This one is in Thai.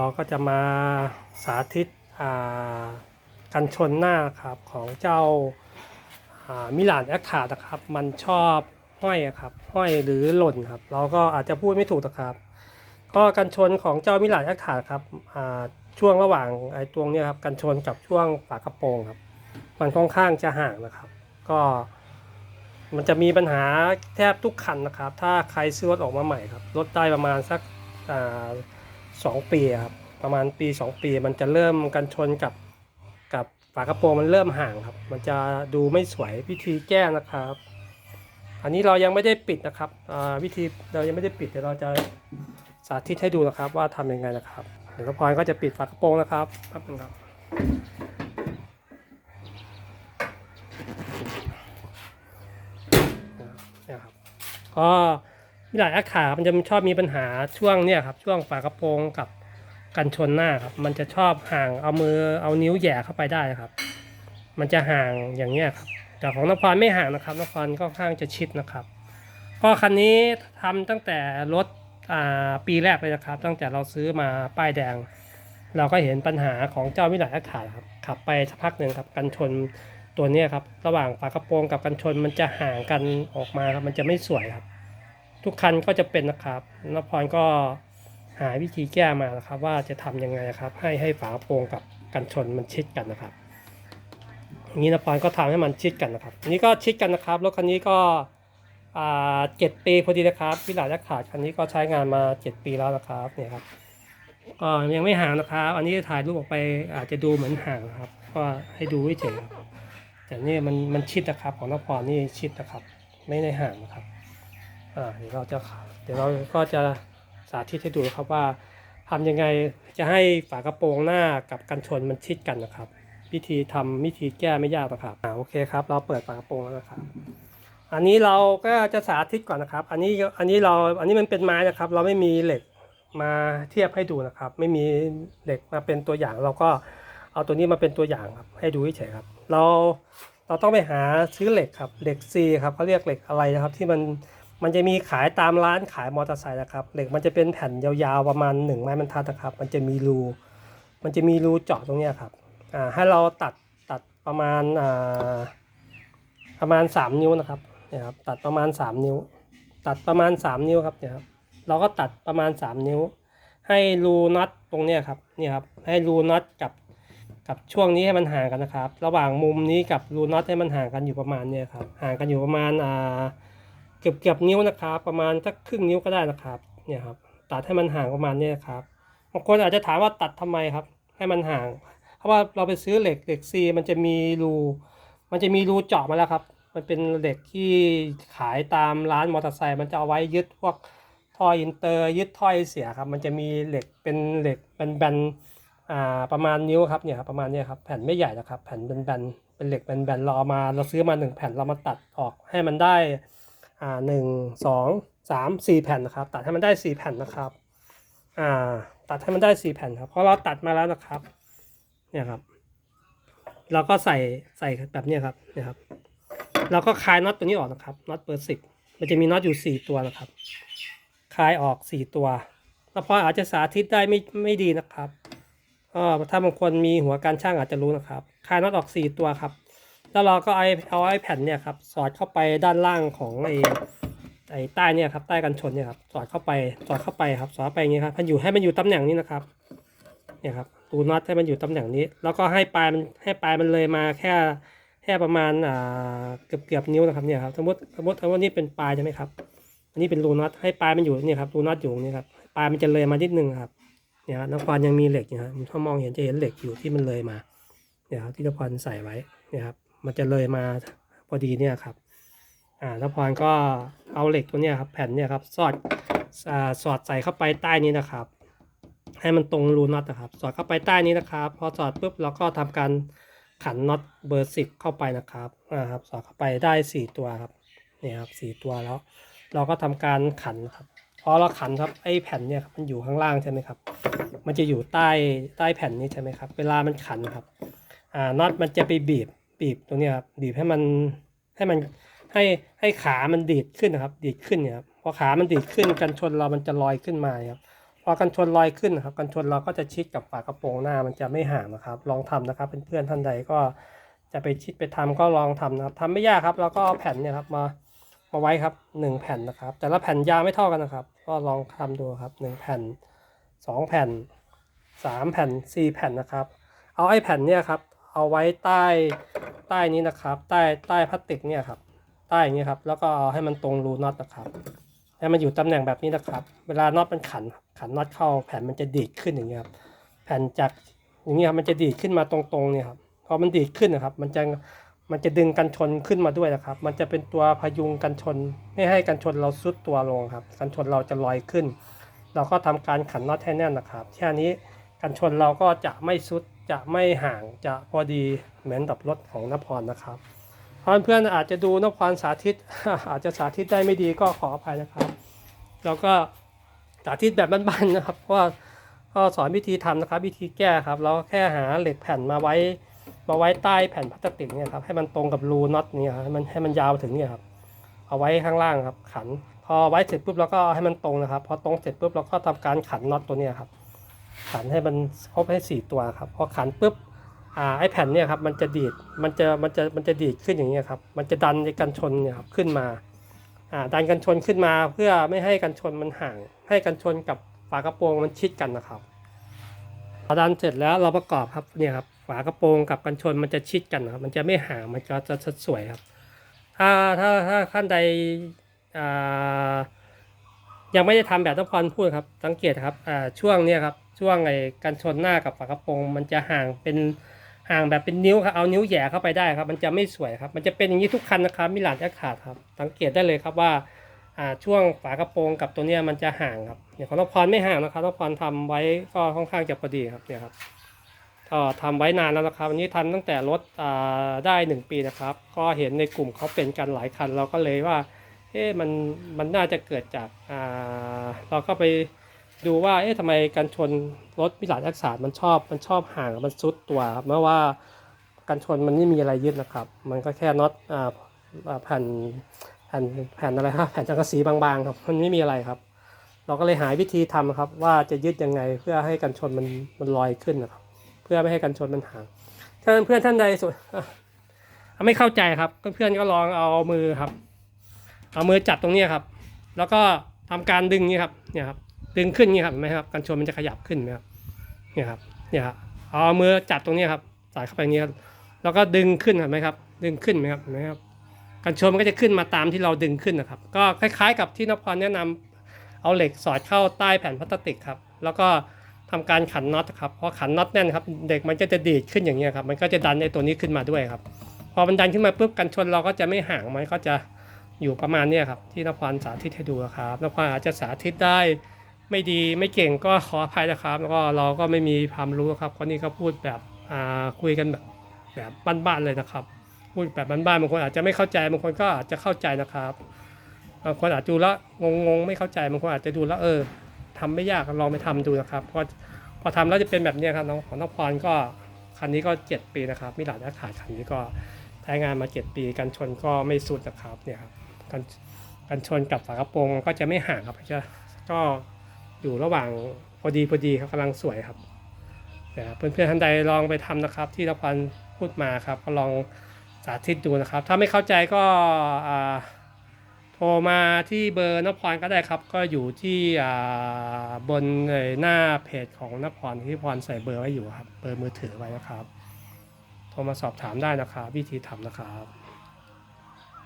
เราก็จะมาสาธิตอ่ากันชนหน้าครับของเจ้ามิลานแอคทานะครับ มันชอบห้อยครับห้อยหรือหล่นครับ เราก็อาจจะพูดไม่ถูกนะครับก็กันชนของเจ้ามิลานแอคทาครับช่วงระหว่างไอ้ตรงเนี้ยครับกันชนกับช่วงฝากระโปรงครับ มันค่อนข้างจะห่างนะครับ ก็มันจะมีปัญหาแทบทุกคันนะครับ ถ้าใครซื้อรถออกมาใหม่ครับรถได้ประมาณสักอ่า สองปีครับประมาณปีสองปี มันจะเริ่มกันชนกับกับฝากระโปรงมันเริ่มห่างครับ มันจะดูไม่สวยวิธีแก้นะครับ อันนี้เรายังไม่ได้ปิดนะครับวิธีเรายังไม่ได้ปิดเดี๋ยวเราจะสาธิตให้ดูนะครับ ว่าทำยังไงนะครับเดี๋ยวพลอยก็จะปิดฝากระโปรงนะครับแป๊บนึงครับเนี่ยครับก็ มีหลายอาขามันจะชอบมีปัญหาช่วงเนี่ยครับ ช่วงฝากระโปรงกับกันชนหน้าครับ มันจะชอบห่างเอามือเอานิ้วแย่เข้าไปได้ครับ มันจะห่างอย่างเงี้ยครับ แต่ของนพรไม่ห่างนะครับนพรก็ค่อนข้างจะชิดนะครับ ก็คันนี้ทำตั้งแต่รถปีแรกเลยนะครับ ตั้งแต่เราซื้อมาป้ายแดง เราก็เห็นปัญหาของเจ้ามิลาอาขาครับขับไปสักพักหนึ่งครับกันชนตัวเนี้ยครับ ระหว่างฝากระโปรงกับกันชนมันจะห่างกันออกมาครับ มันจะไม่สวยครับ ทุกคันก็จะเป็นนะครับนพรก็หาวิธีแก้มานะครับ ว่าจะทำยังไงนะครับ ให้ให้ฝาโปรงกับกันชนมันชิดกันนะครับอย่างนี้นพรก็ทำให้มันชิดกันนะครับอันนี้ก็ชิดกันนะครับรถคันนี้ก็เจ็ดปีพอดีนะครับพิลายักษ์ขาดคันนี้ก็ใช้งานมาเจ็ดปีแล้วนะครับเนี่ยครับก็ยังไม่ห่างนะครับ อันนี้ถ่ายรูปออกไปอาจจะดูเหมือนห่างนะครับ ก็ให้ดูเฉยครับแต่นี่มันมันชิดนะครับของนพรนี่ชิดนะครับ ไม่ได้ห่างนะครับ เดี๋ยวเราจะเดี๋ยวเราก็จะสาธิตให้ดูครับว่าทำยังไงจะให้ฝากระโปรงหน้ากับกันชนมันชิดกันนะครับ วิธีทำวิธีแก้ไม่ยากนะครับอ่าโอเคครับ เราเปิดฝากระโปรงแล้วนะครับ อันนี้เราก็จะสาธิตก่อนนะครับ อันนี้อันนี้เราอันนี้มันเป็นไม้นะครับ เราไม่มีเหล็กมาเทียบให้ดูนะครับ ไม่มีเหล็กมาเป็นตัวอย่างเราก็เอาตัวนี้มาเป็นตัวอย่างครับ ให้ดูเฉยครับ เราเราต้องไปหาซื้อเหล็กครับเหล็กซีครับเขาเรียกเหล็กอะไรนะครับ ที่มัน มันจะมีขายตามร้านขายมอเตอร์ไซค์นะครับ เหล็กมันจะเป็นแผ่นยาวๆประมาณหนึ่งไม้บรรทัดนะครับ มันจะมีรู มันจะมีรูเจาะตรงนี้ครับอ่าให้เราตัดตัดประมาณอ่าประมาณสามนิ้วนะครับเนี่ยครับตัดประมาณสามนิ้ว ตัดประมาณสามนิ้วครับเนี่ยครับเราก็ตัดประมาณสามนิ้ว ให้รูน็อตตรงนี้ครับนี่ครับให้รูน็อตกับกับช่วงนี้ให้มันห่างกันนะครับ ระหว่างมุมนี้กับรูน็อตให้มันห่างกันอยู่ประมาณเนี่ยครับห่างกันอยู่ประมาณอ่า เกือบเกือบนิ้วนะครับ ประมาณสักครึ่งนิ้วก็ได้นะครับ เนี่ยครับ ตัดให้มันห่างประมาณนี้ครับบางคนอาจจะถามว่าตัดทำไมครับ ให้มันห่าง เพราะว่าเราไปซื้อเหล็กเหล็กซีมันจะมีรูมันจะมีรูเจาะมาแล้วครับ มันเป็นเหล็กที่ขายตามร้านมอเตอร์ไซค์มันจะเอาไว้ยึดพวกท่ออินเตอร์ ยึดท่อไอเสียครับ มันจะมีเหล็กเป็นเหล็กแบนๆอ่าประมาณนิ้วครับเนี่ยครับประมาณนี้ครับแผ่นไม่ใหญ่นะครับ แผ่นแบนๆเป็นเหล็กแบนๆเราเอามาเราซื้อมาหนึ่งแผ่นเรามาตัดออกให้มันได้ อ่าหนึ่งสองสามสี่แผ่นนะครับ ตัดให้มันได้สี่แผ่นนะครับอ่าตัดให้มันได้สี่แผ่นครับเพราะเราตัดมาแล้วนะครับ เนี่ยครับ เราก็ใส่ใส่แบบนี้ครับเนี่ยครับเราก็คลายน็อตตัวนี้ออกนะครับน็อตเบอร์สิบมันจะมีน็อตอยู่สี่ตัวนะครับ คลายออกสี่ตัวแล้วพออาจจะสาธิตได้ไม่ไม่ดีนะครับก็ถ้าบางคนมีหัวการช่างอาจจะรู้นะครับ คลายน็อตออกสี่ตัวครับ แล้วเราก็เอาเอาไอแผ่นเนี่ยครับสอดเข้าไปด้านล่างของไอ้ไอ้ใต้เนี่ยครับใต้กันชนเนี่ยครับสอดเข้าไปสอดเข้าไปครับสอดไปอย่างนี้ครับให้อยู่ให้มันอยู่ตำแหน่งนี้นะครับเนี่ยครับรูน็อตให้มันอยู่ตำแหน่งนี้ แล้วก็ให้ปลายมันให้ปลายมันเลยมาแค่แค่ประมาณอ่าเกือบเกือบนิ้วนะครับเนี่ยครับสมมติสมมติสมมตินี่เป็นปลายใช่ไหมครับอันนี้เป็นรูน็อตให้ปลายมันอยู่เนี่ยครับรูน็อตอยู่นี่ครับปลายมันจะเลยมานิดนึงครับเนี่ยครับนครยังมีเหล็กอยู่ครับถ้ามองเห็นจะเห็นเหล็กอยู่ที่มันเลยมาเนี่ยครับที่นครใส่ไว้เนี่ยครับ มันจะเลยมาพอดีเนี่ยครับอ่านพรก็เอาเหล็กตัวเนี้ยครับแผ่นเนี่ยครับสอดอ่าสอดใส่เข้าไปใต้นี้นะครับ ให้มันตรงรูน็อตนะครับ สอดเข้าไปใต้นี้นะครับ พอสอดปุ๊บเราก็ทำการขันน็อตเบอร์สิบเข้าไปนะครับอ่าครับสอดเข้าไปได้สี่ตัวครับเนี่ยครับสี่ตัวแล้ว เราก็ทำการขันครับพอเราขันครับไอ้แผ่นเนี่ยครับมันอยู่ข้างล่างใช่ไหมครับ มันจะอยู่ใต้ใต้แผ่นนี้ใช่ไหมครับ เวลามันขันครับอ่าน็อตมันจะไปบีบ บีบตรงนี้ครับบีบให้มันให้มันให้ให้ขามันดีดขึ้นนะครับ ดีดขึ้นเนี่ยครับพอขามันดีดขึ้นกันชนเรามันจะลอยขึ้นมาครับพอกันชนลอยขึ้นนะครับกันชนเราก็จะชิดกับฝากระโปรงหน้ามันจะไม่ห่างนะครับ ลองทำนะครับเพื่อนๆท่านใดก็จะไปชิดไปทำก็ลองทำนะครับทำไม่ยากครับ แล้วก็แผ่นเนี่ยครับมามาไว้ครับหนึ่งแผ่นนะครับ แต่ละแผ่นยาวไม่เท่ากันนะครับ ก็ลองทำดูครับหนึ่งแผ่นสองแผ่นสามแผ่นสี่แผ่นนะครับ เอาไอ้แผ่นเนี่ยครับ เอาไว้ใต้ใต้นี้นะครับ ใต้ใต้พลาสติกเนี่ยครับ ใต้อย่างนี้ครับ แล้วก็เอาให้มันตรงรูน็อตนะครับให้มันอยู่ตำแหน่งแบบนี้นะครับ เวลาน็อตมันขันขันน็อตเข้าแผ่นมันจะดีดขึ้นอย่างนี้ยครับแผ่นจากอย่างนี้ครับมันจะดีดขึ้นมาตรงๆเนี่ยครับพอมันดีดขึ้นนะครับ มันจะมันจะดึงกันชนขึ้นมาด้วยนะครับ มันจะเป็นตัวพยุงกันชน ไม่ให้กันชนเราซุดตัวลงครับ กันชนเราจะลอยขึ้น เราก็ทำการขันน็อตให้แน่นนะครับ แค่นี้กันชนเราก็จะไม่ซุด จะไม่ห่างจะพอดีเหมือนกับรถของนพรนะครับเพื่อนๆอาจจะดูนพรสาธิต อาจจะสาธิตได้ไม่ดีก็ขออภัยนะครับ แล้วก็สาธิตแบบบ้านๆนะครับเพราะว่าก็สอนวิธีทำนะครับ วิธีแก้ครับเราแค่หาเหล็กแผ่นมาไว้มาไว้ใต้แผ่นพลาสติกเนี่ยครับให้มันตรงกับรูน็อตเนี่ยครับให้มันให้มันยาวถึงเนี่ยครับเอาไว้ข้างล่างครับขัน พอไว้เสร็จปุ๊บเราก็ให้มันตรงนะครับ พอตรงเสร็จปุ๊บเราก็ทำการขันน็อตตัวเนี้ยครับ ขันให้มันครบให้สี่ตัวครับพอขันปุ๊บอ่าไอ้แผ่นเนี่ยครับมันจะดีดมันจะมันจะมันจะดีดขึ้นอย่างเงี้ยครับมันจะดันกันชนเนี่ยครับขึ้นมาอ่าดันกันชนขึ้นมาเพื่อไม่ให้กันชนมันห่าง ให้กันชนกับฝากระโปรงมันชิดกันนะครับพอดันเสร็จแล้วเราประกอบครับเนี่ยครับฝากระโปรงกับกันชนมันจะชิดกันนะครับ มันจะไม่ห่างมันก็จะจะสวยครับ ถ้าถ้าถ้าขั้นใดอ่า ยังไม่ได้ทำแบบต้องพรพูดครับ สังเกตครับอ่าช่วงเนี้ยครับ ช่วงไอ้กันชนหน้ากับฝากระโปรงมันจะห่างเป็นห่างแบบเป็นนิ้วครับ เอานิ้วแย่เข้าไปได้ครับ มันจะไม่สวยครับ มันจะเป็นอย่างนี้ทุกคันนะครับ มิลานจะขาดครับ สังเกตได้เลยครับว่าอ่าช่วงฝากระโปรงกับตัวเนี้ยมันจะห่างครับเนี่ยของนพรไม่ห่างนะครับนพรทำไว้ก็ค่อนข้างจะพอดีครับเนี่ยครับก็ทำไว้นานแล้วนะครับวันนี้ทำตั้งแต่รถได้หนึ่งปีนะครับ ก็เห็นในกลุ่มเขาเป็นกันหลายคันเราก็เลยว่า เอ๊ะมันมันน่าจะเกิดจากอ่าเราก็ไปดูว่าเอ๊ะทำไมกันชนรถมิลานทักษามันชอบมันชอบห่างมันซุดตัวครับเมื่อว่ากันชนมันไม่มีอะไรยึดนะครับ มันก็แค่น็อตอ่าแผ่นแผ่นแผ่นอะไรครับแผ่นจังกะสีบางๆครับมันไม่มีอะไรครับ เราก็เลยหาวิธีทำครับ ว่าจะยึดยังไงเพื่อให้กันชนมันมันลอยขึ้นนะครับ เพื่อไม่ให้กันชนมันห่างถ้าเพื่อนท่านใดสุดอะไม่เข้าใจครับเพื่อนก็ลองเอามือครับ เอามือจับตรงนี้ครับ แล้วก็ทำการดึงนี่ครับเนี่ยครับดึงขึ้นนี่ครับเห็นไหมครับกันชนมันจะขยับขึ้นไหมครับเนี่ยครับเนี่ยครับเอามือจับตรงนี้ครับใส่เข้าไปอย่างนี้ครับแล้วก็ดึงขึ้นเห็นไหมครับ ดึงขึ้นไหมครับเห็นไหมครับกันชนมันก็จะขึ้นมาตามที่เราดึงขึ้นนะครับ ก็คล้ายๆ กับที่นพรแนะนำเอาเหล็กสอดเข้าใต้แผ่นพลาสติกครับ แล้วก็ทำการขันน็อตครับพอขันน็อตแน่นครับเด็กมันก็จะดีดขึ้นอย่างเงี้ยครับมันก็จะดันในตัวนี้ขึ้นมาด้วยครับ พอมันดันขึ้นมาปุ๊บกันชนเราก็จะไม่ห่างมันก็จะ อยู่ประมาณนี้ครับที่นพรสาธิตให้ดูครับนพรอาจจะสาธิตได้ไม่ดีไม่เก่งก็ขออภัยนะครับ แล้วก็เราก็ไม่มีความรู้ครับคนนี้ก็พูดแบบอ่าคุยกันแบบแบบบ้านๆเลยนะครับพูดแบบบ้านๆบางคนอาจจะไม่เข้าใจบางคนก็อาจจะเข้าใจนะครับบางคนอาจจะดูแล้วงงๆไม่เข้าใจบางคนอาจจะดูแล้วเออทำไม่ยากลองไปทำดูนะครับพอพอทำแล้วจะเป็นแบบนี้ครับน้องของน้องพรก็คันนี้ก็ 7 ปีนะครับมีหลานนักขายคันนี้ก็ใช้งานมา 7 ปีกันชนก็ไม่สุดนะครับเนี่ยครับ กันกันชนกับฝากระโปรงก็จะไม่ห่างครับจะก็อยู่ระหว่างพอดีพอดีครับกำลังสวยครับแต่เพื่อนๆท่านใดลองไปทำนะครับ ที่นพรพูดมาครับ ก็ลองสาธิตดูนะครับ ถ้าไม่เข้าใจก็โทรมาที่เบอร์นพรก็ได้ครับ ก็อยู่ที่บนหน้าเพจของนพรที่พรใส่เบอร์ไว้อยู่ครับ เบอร์มือถือไว้นะครับ โทรมาสอบถามได้นะครับ วิธีทำนะครับ